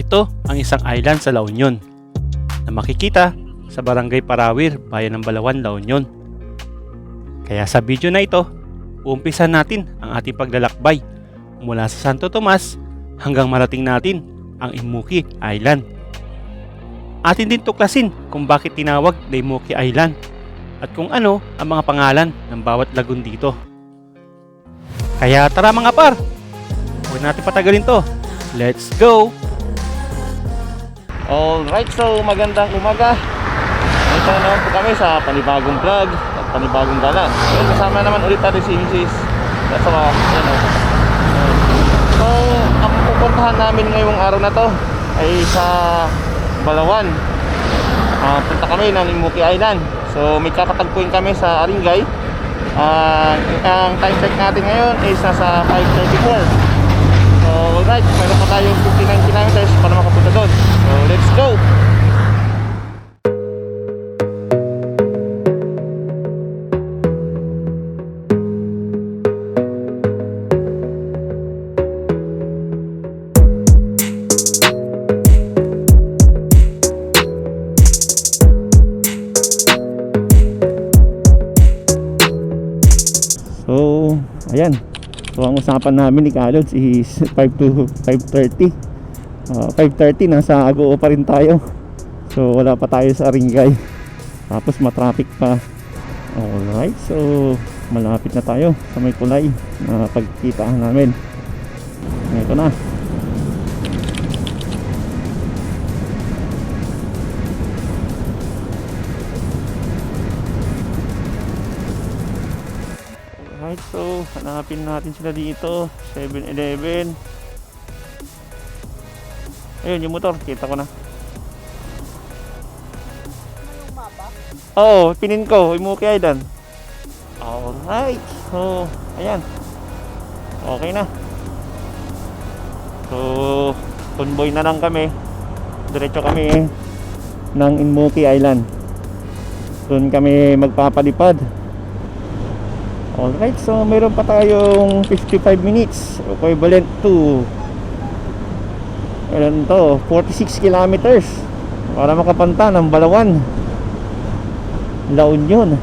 Ito ang isang island sa La Union na makikita sa Barangay Parawir, Bayan ng Balawan, La Union. Kaya sa video na ito, uumpisan natin ang ating paglalakbay mula sa Santo Tomas hanggang marating natin ang Imuki Island. Atin din tuklasin kung bakit tinawag na Imuki Island at kung ano ang mga pangalan ng bawat lagoon dito. Kaya tara mga par, huwag natin patagalin to. Let's go! Alright, so magandang umaga. Ito naman po kami sa panibagong vlog at panibagong gala. Ngayon, kasama naman ulit natin si Mrs. All, you know. So, ang pupuntahan namin ngayong araw na to ay sa Balawan. Ah, punta kami ng Imuki Island. So, may kakatagpuin kami sa Aringay. Ah, ang time check natin ngayon is nasa 5.34. So, alright, meron pa tayong 59 kilometers para makapunta doon. Let's go! So, ayan. So, ang usapan namin ni Kalods is 5 to 5.30. Uh, 5.30, nasa Agoo pa rin tayo. So, wala pa tayo sa Ringay. Tapos, matraffic pa. Alright, so, malapit na tayo sa may kulay na pagkitaan namin. Ito na. Alright, so hanapin natin sila dito. 7-Eleven. Ayun, yung motor. Kita ko na. Oo, pinin ko. Imuki Island. Alright. So, ayan. Okay na. So, convoy na lang kami. Diretso kami ng Inmuki Island. Doon kami magpapalipad. Alright, so meron pa tayong 55 minutes equivalent to Ilan to? 46 kilometers para makapanta ng Balawan. La Union.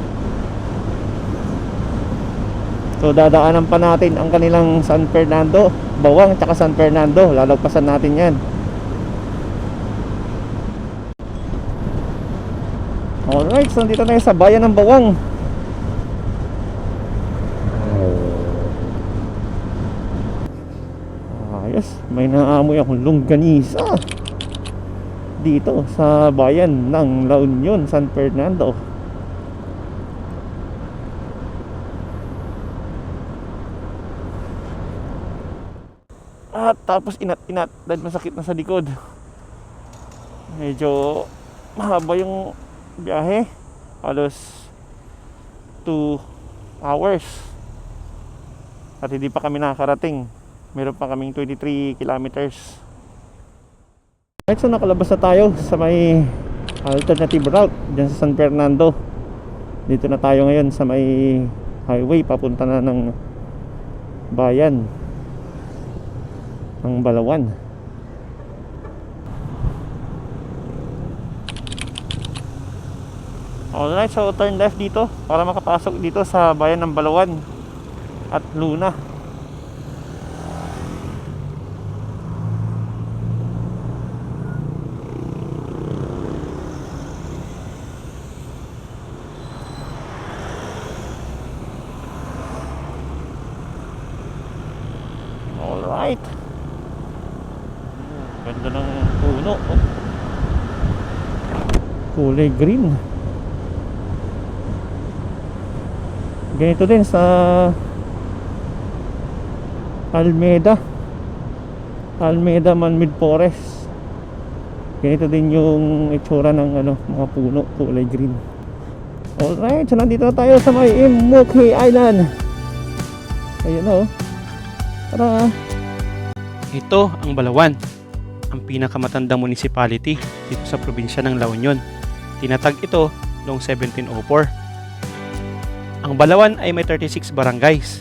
So dadaanan pa natin ang kanilang San Fernando Bawang tsaka San Fernando. Lalagpasan natin yan. Alright, so dito na sa bayan ng Bawang Ayos, may naamoy akong longganisa dito sa bayan ng La Union, San Fernando. At tapos inat-inat dahil masakit na sa likod. Medyo mahaba yung biyahe. Halos 2 hours. At hindi pa kami nakakarating meron pa kaming 23 kilometers. Right so nakalabas na tayo sa may alternative route dyan sa San Fernando. Dito na tayo ngayon sa may highway papunta na ng bayan ng Balawan. Alright, so turn left dito para makapasok dito sa bayan ng Balawan at Luna. Alright. Ganda ng puno. Oh. Kulay green. Ganito din sa Almeda. Almeda Manmid Forest. Ganito din yung itsura ng ano, mga puno, kulay green. Alright, so nandito na tayo sa may Imuki Island. Ayun oh. Tara. Ito ang Balawan, ang pinakamatandang municipality dito sa probinsya ng La Union. Tinatag ito noong 1704. Ang Balawan ay may 36 barangays.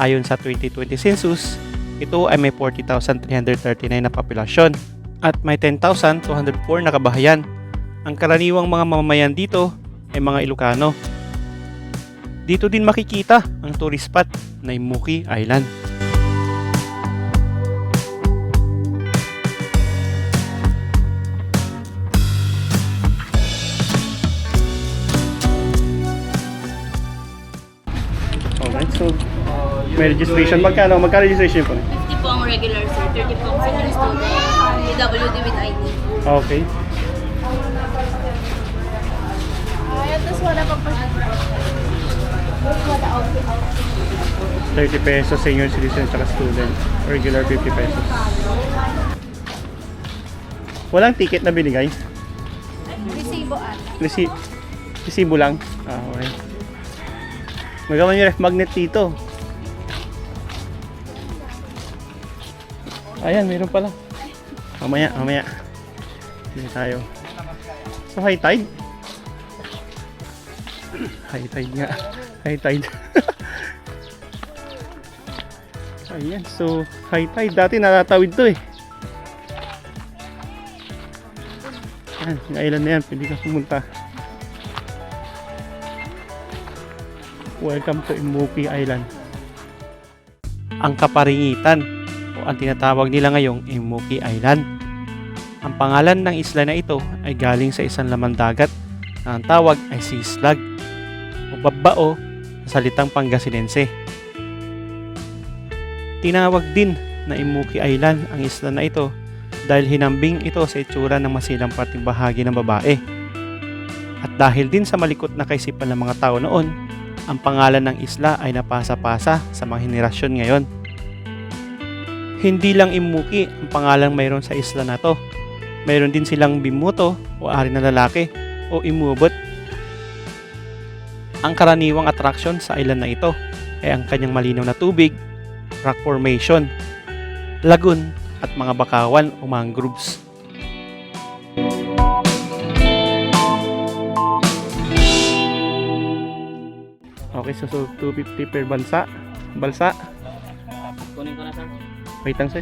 Ayon sa 2020 census, ito ay may 40,339 na populasyon At may 10,204 na kabahayan. Ang karaniwang mga mamamayan dito ay mga Ilocano. Dito din makikita ang tourist spot na Imuki Island. May registration. Magkano? Magkano registration po? 50 po ang regular sir, 30 po ang senior student, PWD with ID. Okay. Ayan, tapos wala pa po. 30 pesos senior citizen at student. Regular 50 pesos. Walang ticket na binigay? Resibo at. Resi resibo lang? Ah, okay. Magawa niyo ref magnet dito. Ayan, meron pala. Mamaya, mamaya. Hindi tayo. So, high tide? high tide nga. High tide. Ayan, so high tide. Dati natatawid to eh. Ayan, yung island na yan. Pwede ka pumunta. Welcome to Imuki Island. Ang kaparingitan o ang tinatawag nila ngayong Imuki Island. Ang pangalan ng isla na ito ay galing sa isang lamang dagat na ang tawag ay sea slug o babbao sa salitang Pangasinense. Tinawag din na Imuki Island ang isla na ito dahil hinambing ito sa itsura ng masilang parting bahagi ng babae. At dahil din sa malikot na kaisipan ng mga tao noon, ang pangalan ng isla ay napasa-pasa sa mga henerasyon ngayon. Hindi lang Imuki ang pangalang mayroon sa isla na to. Mayroon din silang Bimuto o ari na lalaki o Imubot. Ang karaniwang atraksyon sa island na ito ay ang kanyang malinaw na tubig, rock formation, lagoon at mga bakawan o mangroves. Okay, so, so 250 per bansa. Balsa. Wait lang, sir.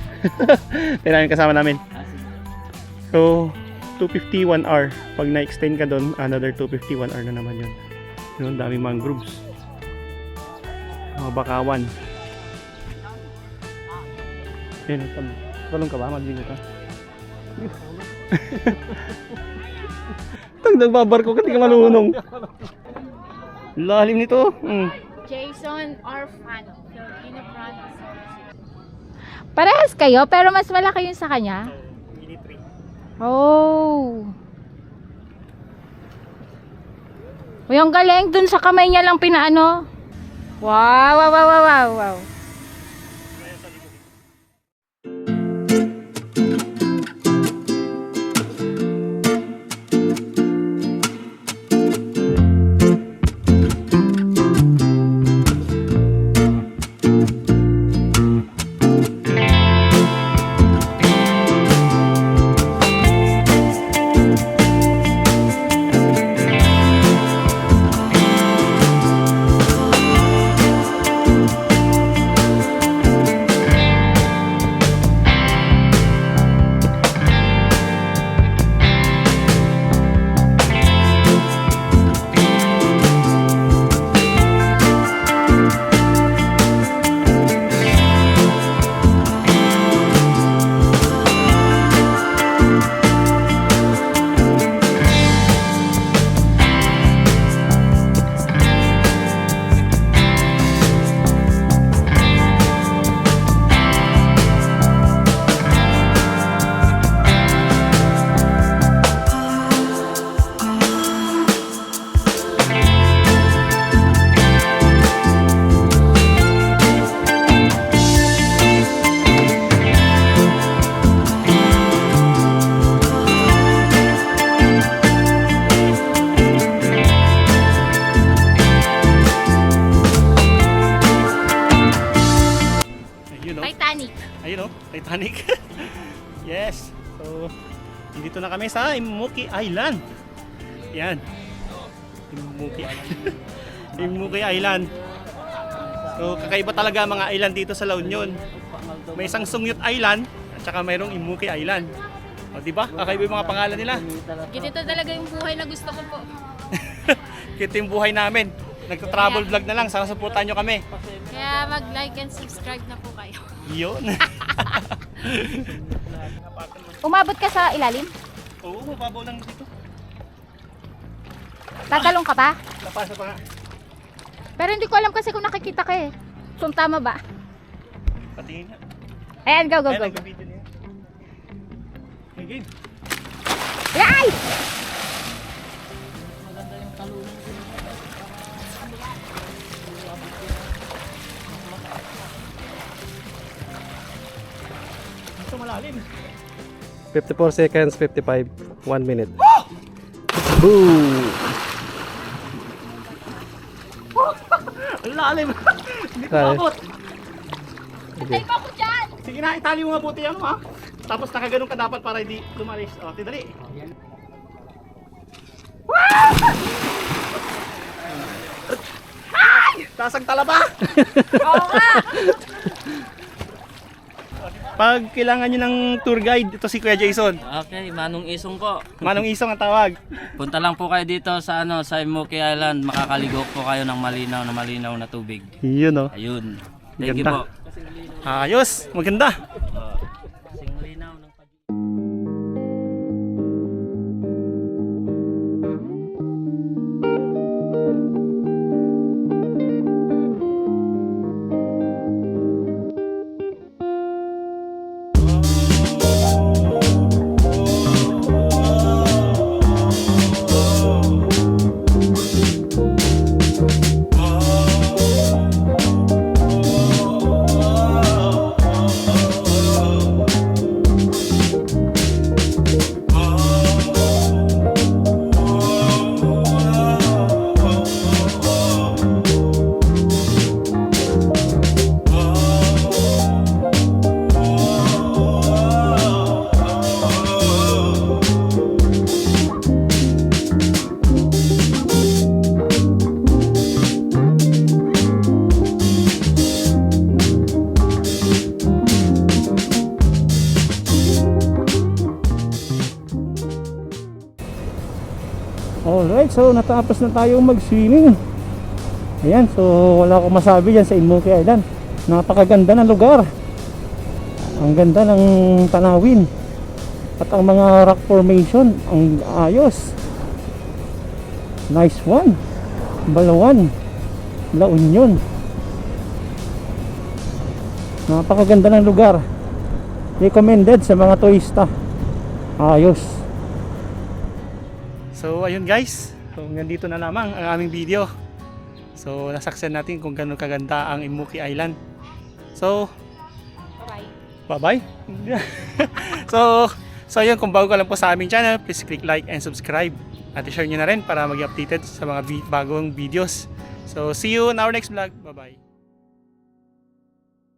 Kasama namin. Ah, sige. So, 250 1 hour. Pag na-extend ka doon, another 250 1 hour na naman yun. Yun, dami mangroves. Mga bakawan. Tal talong ka ba? Magligo ka? Tang nagbabarko ka, di ka malunong. Lalim nito. Mm. Jason Orfano, Filipino Brontosaurus. Parehas kayo, pero mas malaki yung sa kanya? Oh. Uy, ang galing. Dun sa kamay niya lang pinaano. Wow, wow, wow, wow, wow, sa Imuki Island. Yan. Imuki Imuki Island. So, kakaiba talaga mga island dito sa La Union. May isang Sungyut Island at saka mayroong Imuki Island. O, di ba? Kakaiba yung mga pangalan nila. Ganito talaga yung buhay na gusto ko po. Kita yung buhay namin. Nagta-travel vlog na lang. Sana supportan nyo kami. Kaya mag-like and subscribe na po kayo. Yun. Umabot ka sa ilalim? Oo, mababaw lang dito. Tatalong ka pa? Napasa pa nga. Pero hindi ko alam kasi kung nakikita ka eh. So, tama ba? Patingin nga. Ayan, go, go, Ay, go. go. nag-video niya. Okay, game. Ay! Ito malalim. 54 seconds, 55, 1 minute. Boom! Ang lalim. Hindi ko maabot. Hintay mo ako dyan! Sige na, itali mo mabuti ano ha. Tapos nakaganon ka dapat para hindi lumalis. O, tidali. Ay! Tasang talaba! Oo nga! Pag kailangan nyo ng tour guide, ito si Kuya Jason. Okay, Manong Isong po. Manong Isong ang tawag. Punta lang po kayo dito sa ano sa Imoki Island. Makakaligo po kayo ng malinaw na malinaw na tubig. Yun o. Ayun. Thank you Ganda. po. Ayos, maganda. Alright, so natapos na tayo mag-swimming. Ayan, so wala akong masabi dyan sa Inmoki Island. Napakaganda ng lugar. Ang ganda ng tanawin. At ang mga rock formation, ang ayos. Nice one. Balawan. La Union. Napakaganda ng lugar. Recommended sa mga turista. Ayos. So ayun guys, so hanggang dito na lamang ang aming video. So nasaksan natin kung gano'ng kaganda ang Imuki Island. So Bye-bye. bye-bye. so so ayun kung bago ka lang po sa aming channel, please click like and subscribe. At i-share nyo na rin para maging updated sa mga bagong videos. So see you in our next vlog. Bye-bye.